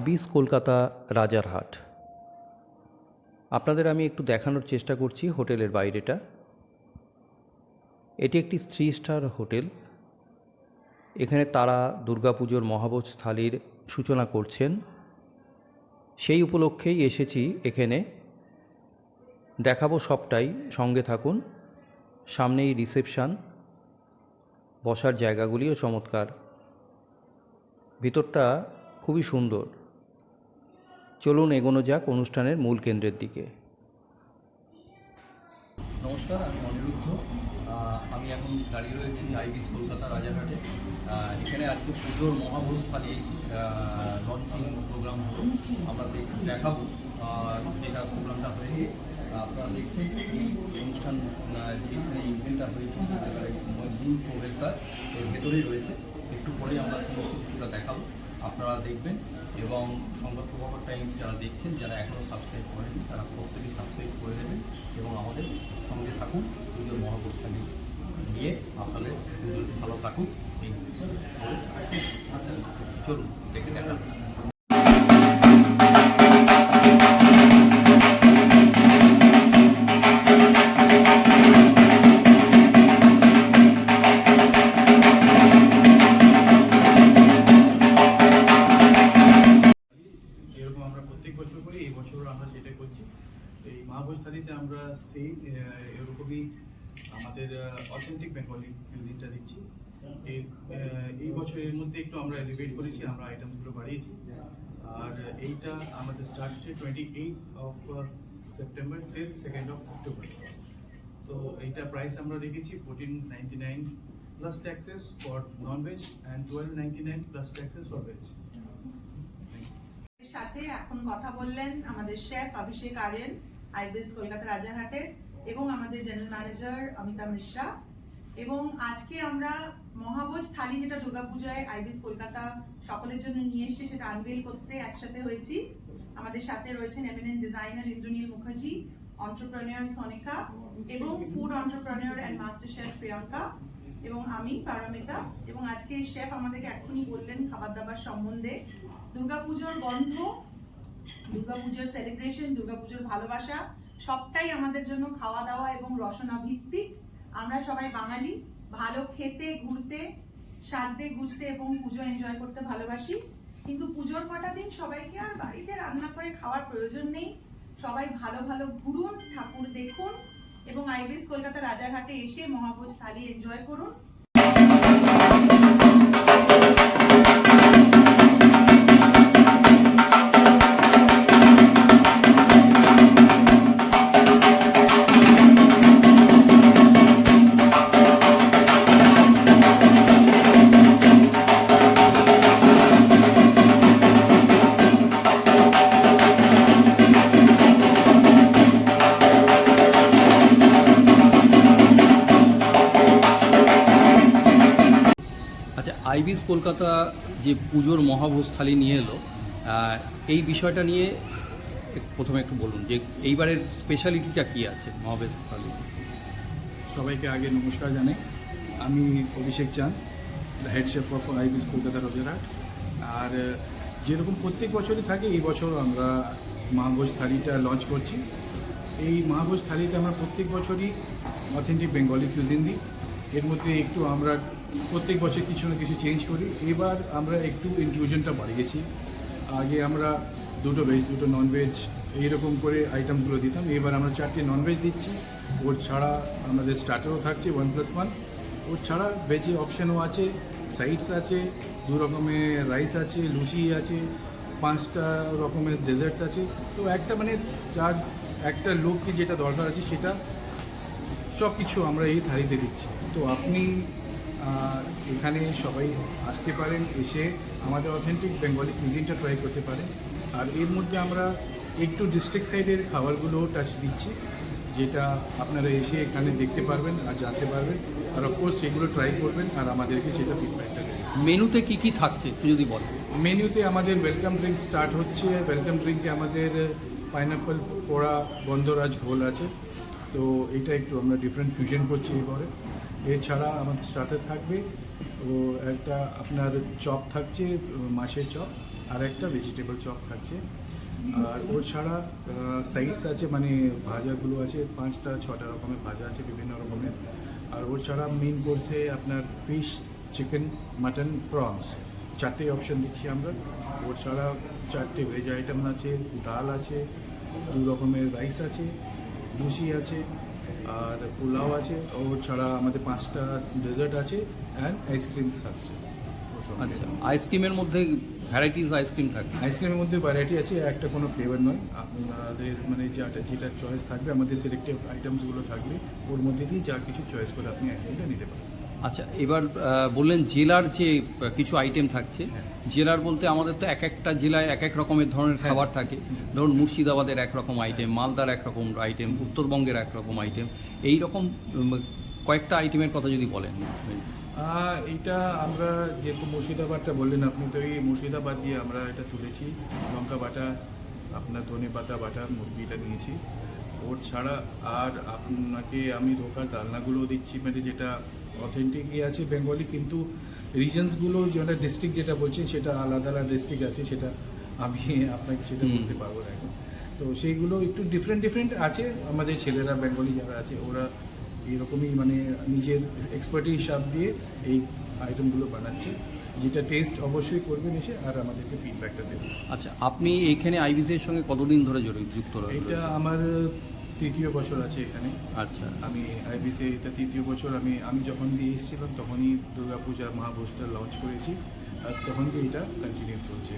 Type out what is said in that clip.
Ibis Kolkata Rajarhat. আপনাদের আমি একটু দেখানোর চেষ্টা করছি হোটেলের বাইরেটা। এটি একটি থ্রি স্টার হোটেল। এখানে তারা দুর্গাপুজোর মহাভোজ থালির সূচনা করছেন। সেই উপলক্ষেই এসেছি এখানে। দেখাবো সবটাই, সঙ্গে থাকুন। সামনেই রিসেপশান। বসার জায়গাগুলিও চমৎকার। ভিতরটা খুবই সুন্দর। চলুন এগোনো যাক অনুষ্ঠানের মূল কেন্দ্রের দিকে। নমস্কার, আমি অনিরুদ্ধ। আমি এখন দাঁড়িয়ে রয়েছি আইবিস কলকাতা রাজারহাটে। এখানে আজকে পুজোর মহাভোজ থালি লঞ্চিং প্রোগ্রাম হলো। আমরা দেখ- দেখাবো যেটা প্রোগ্রামটা হয়েছে। আপনারা দেখছেন অনুষ্ঠান যেখানে ইভেন্টটা হয়েছে মূল এর ভেতরেই রয়েছে। একটু পরেই আমরা সমস্ত কিছুটা দেখাবো। আপনারা দেখবেন এবং সংবাদ প্রভাবর টাইম যারা দেখছেন, যারা এখনও সাবস্ক্রাইব করেনি তারা প্রত্যেকে সাবস্ক্রাইব করে নেবেন এবং আমাদের সঙ্গে থাকুন, পুজোর মহাপ্রস্থানে নিয়ে আপনাদের ভালো থাকুক। চলুন, দেখে দেখান এই মহাভোজ আমরা সেই এরকমই আমাদের অথেন্টিক বেঙ্গলি কিউজিনটা দিচ্ছি। এই বছর এর মধ্যে একটু আমরা এলিভেট করেছি, আমরা আইটেমসগুলো বাড়িয়েছি। আর এইটা আমাদের স্টার্ট হচ্ছে twenty eight of September till second of October তো এইটা প্রাইস আমরা রেখেছি fourteen ninety nine plus taxes for non veg and twelve ninety nine plus taxes for veg সাথে এখন কথা বললেন আমাদের শেফ অভিষেক আর্যন আইবিএস কলকাতা রাজারহাটের এবং আমাদের জেনারেল ম্যানেজার অমিতা মিশ্রা। এবং আজকে আমরা মহাভোজ থালি যেটা দুর্গাপূজায় আইবিএস কলকাতা সকলের জন্য নিয়ে এসেছে সেটা আনভেল করতে একসাথে হয়েছি। আমাদের সাথে রয়েছেন eminent designer Indranil Mukherjee entrepreneur Sonika এবং food entrepreneur and master chef Priyanka এবং আমি, পারমিতা। এবং আজকে শেফ আমাদেরকে এক্ষুনি বললেন খাবার দাবার সম্বন্ধে। দুর্গাপুজোর গন্ধ দুর্গাপুজোর সেলিব্রেশন দুর্গাপুজোর ভালোবাসা, সবটাই আমাদের জন্য খাওয়া দাওয়া এবং রসনা ভিত্তিক। আমরা সবাই বাঙালি, ভালো খেতে, ঘুরতে, সাজতে, গুজতে এবং পুজো এনজয় করতে ভালোবাসি। কিন্তু পুজোর কটা দিন সবাইকে আর বাড়িতে রান্না করে খাওয়ার প্রয়োজন নেই। সবাই ভালো ভালো ঘুরুন, ঠাকুর দেখুন এবং আইবিএস কলকাতা রাজারহাটে এসে মহাভোজ থালি এনজয় করুন। কলকাতা যে পুজোর মহাভোজ থালি নিয়ে এলো এই বিষয়টা নিয়ে প্রথমে একটু বলুন যে এইবারের স্পেশালিটিটা কী আছে মহাভোজ থালি? সবাইকে আগে নমস্কার জানাই। আমি Abhishek Chand head chef of Ibis Kolkata Rajarhat আর যেরকম প্রত্যেক বছরই থাকে, এই বছর আমরা মহাভোজ থালিটা লঞ্চ করছি। এই মহাভোজ থালিতে আমরা প্রত্যেক বছরই অথেন্টিক বেঙ্গলি কিউজিন দিই। এর মধ্যে একটু আমরা প্রত্যেক বছর কিছু না কিছু চেঞ্জ করি। এবার আমরা একটু ইনক্লুশনটা বাড়িয়েছি। আগে আমরা দুটো ভেজ দুটো নন ভেজ এইরকম করে আইটেমগুলো দিতাম। এবার আমরা চারটে নন ভেজ দিচ্ছি। ওর ছাড়া আমাদের স্টার্টারও থাকছে ওয়ান প্লাস ওয়ান ওর ছাড়া ভেজে অপশানও আছে সাইডস আছে, দু রকমের রাইস আছে, লুচি আছে, পাঁচটা রকমের ডেজার্টস আছে। তো একটা মানে যার একটা লোককে যেটা দরকার আছে সেটা সব কিছু আমরা এই থালিতে দিচ্ছি। তো আপনি এখানে সবাই আসতে পারেন এসে আমাদের অথেন্টিক বেঙ্গলি কুজিনটা ট্রাই করতে পারেন। আর এর মধ্যে আমরা একটু ডিস্ট্রিক্ট সাইডের খাবারগুলো টাচ দিচ্ছি যেটা আপনারা এসে এখানে দেখতে পারবেন আর জানতে পারবেন। আর অফকোর্স সেগুলো ট্রাই করবেন আর আমাদেরকে সেটা ফিডব্যাকটা দেবেন। মেনুতে কি কি থাকছে একটু যদি বলেন। মেনুতে আমাদের ওয়েলকাম ড্রিঙ্ক স্টার্ট হচ্ছে। ওয়েলকাম ড্রিঙ্কে আমাদের পাইনাপল পোড়া গন্ধরাজ ঘোল আছে। তো এটা একটু আমরা ডিফারেন্ট ফিউশন করছি এবারে। এছাড়া আমাদের স্টার্টার থাকবে ও একটা আপনার চপ থাকছে মাছের চপ, আর একটা ভেজিটেবল চপ থাকছে। আর ওর ছাড়া সাইডস আছে মানে ভাজাগুলো আছে, পাঁচটা, ছটা রকমের ভাজা আছে, বিভিন্ন রকমের। আর ও ছাড়া মেন কোর্সে আপনার ফিশ চিকেন মাটন প্রনস চারটে অপশন দিচ্ছি আমরা। ওর ছাড়া চারটে ভেজ আইটেম আছে, ডাল আছে, দু রকমের রাইস আছে লুচি আছে আর পোলাও আছে ও ছাড়া আমাদের পাঁচটা ডেজার্ট আছে অ্যান্ড আইসক্রিমস আছে। আচ্ছা। আইসক্রিমের মধ্যে ভ্যারাইটিস আইসক্রিম থাকে। আইসক্রিমের মধ্যে ভ্যারাইটি আছে একটা কোনো ফ্লেভার নয়। আপনাদের মানে যেটা যেটা চয়েস থাকবে আমাদের সিলেক্টিভ আইটেমসগুলো থাকবে ওর মধ্যে দিয়ে যা কিছু চয়েস করে আপনি আইসক্রিমটা নিতে পারেন আচ্ছা এবার বললেন জেলার যে কিছু আইটেম থাকছে হ্যাঁ। জেলার বলতে আমাদের তো এক একটা জেলায় এক এক রকমের ধরনের হ্যাঁ। খাবার থাকে ধরুন মুর্শিদাবাদের এক রকম আইটেম মালদার এক রকম আইটেম উত্তরবঙ্গের এক রকম আইটেম এই রকম কয়েকটা আইটেমের কথা যদি বলেন এটা আমরা যেরকম মুর্শিদাবাদটা বললেন আপনি তো এই মুর্শিদাবাদ দিয়ে আমরা এটা তুলেছি লঙ্কা বাটা আপনার ধনে পাতা বাটা মুরগিটা নিয়েছি ওর ছাড়া আর আপনাকে আমি ধোকার ডালনাগুলো দিচ্ছি মানে যেটা অথেন্টিকই আছে বেঙ্গলি কিন্তু রিজনসগুলো যেটা ডিস্ট্রিক্ট যেটা বলছেন সেটা আলাদা আলাদা ডিস্ট্রিক্ট আছে সেটা আমি আপনাকে সেটা বলতে পারব না এখন। তো সেইগুলো একটু ডিফারেন্ট ডিফারেন্ট আছে আমাদের ছেলেরা বেঙ্গলি যারা আছে ওরা এরকমই মানে নিজের এক্সপার্টি হিসাব দিয়ে এই আইটেমগুলো বানাচ্ছে। যেটা টেস্ট অবশ্যই করবেন এসে আর আমাদেরকে ফিডব্যাকটা দেবেন। আচ্ছা আপনি এইখানে আইবিসির সঙ্গে কতদিন ধরে জড়িত যুক্ত এটা আমার তৃতীয় বছর আছে এখানে। আচ্ছা। আমি আইবিসি এটা তৃতীয় বছর। আমি আমি যখন দিয়ে এসেছিলাম তখনই দুর্গাপূজা মহাভোজটা লঞ্চ করেছি। আর তখন দিয়ে এটা কন্টিনিউ চলছে।